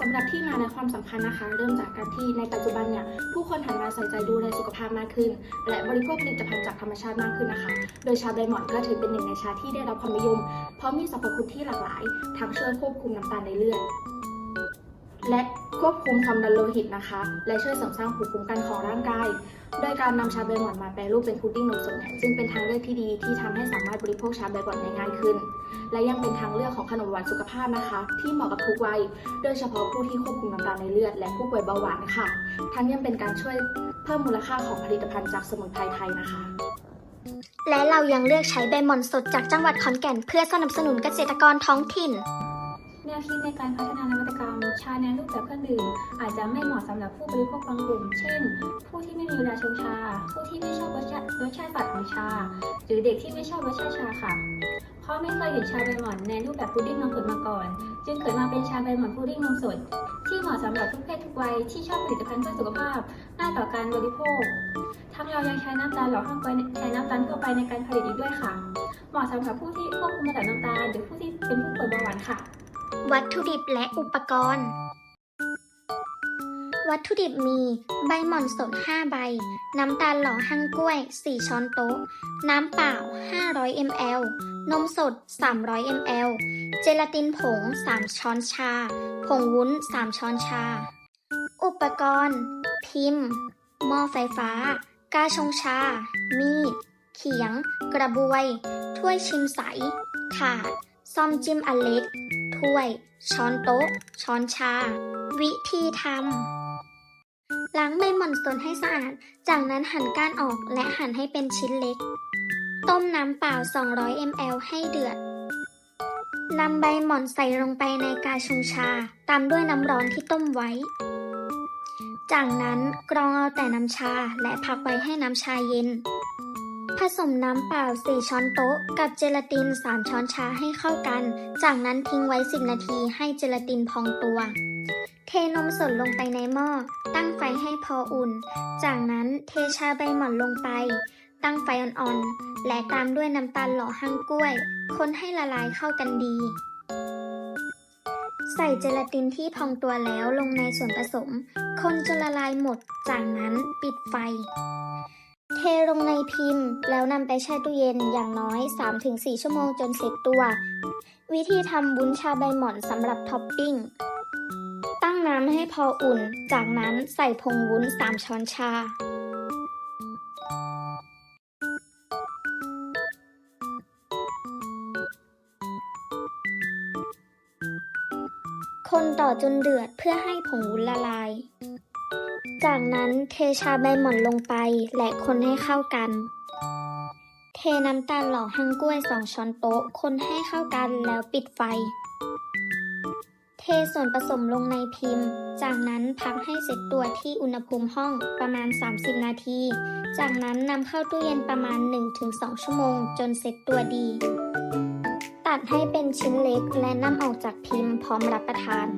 สำหรับที่มาและความสำคัญนะคะ เริ่มจากการที่ในปัจจุบันเนี่ยผู้คนหันมาใส่ใจดูแลสุขภาพมากขึ้น และบริโภคผลิตภัณฑ์จากธรรมชาติมากขึ้นนะคะ โดยชาไดมอนด์ก็ถือเป็นหนึ่งในชาที่ได้รับความนิยม เพราะมีสรรพคุณที่หลากหลาย ทั้งช่วยควบคุมน้ำตาลในเลือด และควบคุมความดันโลหิตนะคะ และช่วยเสริมสร้างภูมิคุ้มกันของร่างกาย โดยการนำชาใบหม่อนมาแปรรูปเป็นพุดดิ้งนมสดเนี่ยจึงเป็นทางเลือกที่ดีที่ทำให้สามารถบริโภคชาใบหม่อนได้ง่ายขึ้น และยังเป็นทางเลือกของขนมหวานสุขภาพนะคะ ที่เหมาะกับทุกวัย โดยเฉพาะผู้ที่ควบคุมน้ำตาลในเลือด และผู้ป่วยเบาหวานค่ะ ทั้งยังเป็นการช่วยเพิ่มมูลค่าของผลิตภัณฑ์จากสมุนไพรไทยนะคะและเรายังเลือกใช้ใบหม่อนสดจากจังหวัดขอนแก่น เพื่อสนับสนุนเกษตรกรท้องถิ่น แนวคิดในการพัฒนานวัตกรรม ชาในรูปแบบเครื่องดื่มอาจจะไม่เหมาะสำหรับผู้บริโภคบางกลุ่ม เช่น ผู้ที่ไม่มีเวลาชงชา ผู้ที่ไม่ชอบรสชาติรสชาติฝาดของชา หรือเด็กที่ไม่ชอบรสชาติชาค่ะเพราะไม่เคยเห็นชาใบหม่อนในรูปแบบพุดดิ้งนมสดมาก่อน จึงเกิดมาเป็นชาใบหม่อนพุดดิ้งนมสด ที่เหมาะสำหรับทุกเพศทุกวัยที่ชอบผลิตภัณฑ์เพื่อสุขภาพง่าต่อการบริโภค ทั้งเรายังใช้น้ำตาลหล่อห้องไว้แทนน้ำตาลทั่วไปในการผลิตอีกด้วยค่ะ เหมาะสำหรับผู้ที่ควบคุมระดับน้ำตาลหรือผู้ที่เป็นผู้ป่วยเบาหวานค่ะ วัตถุดิบและอุปกรณ์ วัตถุดิบมี ใบหม่อนสด 5 ใบ น้ำตาลหล่อหั่งกล้วย 4 ช้อนโต๊ะ น้ำเปล่า 500 ml นมสด 300 ml เจลาตินผง 3 ช้อนชา ผงวุ้น 3 ช้อนชา อุปกรณ์ พิมพ์ หม้อไฟฟ้า กาชงชา มีด เขียง กระบวย ถ้วยชิมใส ถาด ซ่อมจิ้มอันเล็ก ถ้วย ช้อนโต๊ะ ช้อนชา วิธีทำ ล้างใบหม่อนสนให้สะอาด จากนั้นหั่นก้านออกและหั่นให้เป็นชิ้นเล็ก ต้มน้ำเปล่า 200 ml ให้เดือด นำใบหม่อนใส่ลงไปในกาชงชา ตามด้วยน้ำร้อนที่ต้มไว้ จากนั้นกรองเอาแต่น้ำชาและพักไว้ให้น้ำชาเย็น สมน้ำเปล่า 4 ช้อนโต๊ะ กับเจลาติน 3 ช้อนชาให้เข้ากัน จากนั้นทิ้งไว้ 10 นาทีให้เจลาตินพองตัว เทนมสดลงไปในหม้อ ตั้งไฟให้พออุ่น จากนั้นเทชาใบหม่อนลงไป ตั้งไฟอ่อนๆ และตามด้วยน้ำตาลหล่อหั่งกล้วย คนให้ละลายเข้ากันดี ใส่เจลาตินที่พองตัวแล้วลงในส่วนผสม คนจนละลายหมด จากนั้นปิดไฟ เทลงในพิมพ์ แล้วนำไปแช่ตู้เย็นอย่างน้อย 3-4 ชั่วโมงจนเสร็จตัว วิธีทำวุ้นชาใบหม่อนสำหรับท็อปปิ้ง ตั้งน้ำให้พออุ่น จากนั้นใส่ผงวุ้น 3 ช้อนชา คนต่อจนเดือดเพื่อให้ผงวุ้นละลาย จากนั้นเทชาใบหม่อนลงไปและคนให้เข้ากัน เทน้ำตาลหล่อหั่งกล้วยสองช้อนโต๊ะ คนให้เข้ากันแล้วปิดไฟ เทส่วนผสมลงในพิมพ์ จากนั้นพักให้เสร็จตัวที่อุณหภูมิห้องประมาณ 30 นาที จากนั้นนำเข้าตู้เย็นประมาณ 1-2 ชั่วโมง จนเสร็จตัวดี ตัดให้เป็นชิ้นเล็กและนำออกจากพิมพ์พร้อมรับประทาน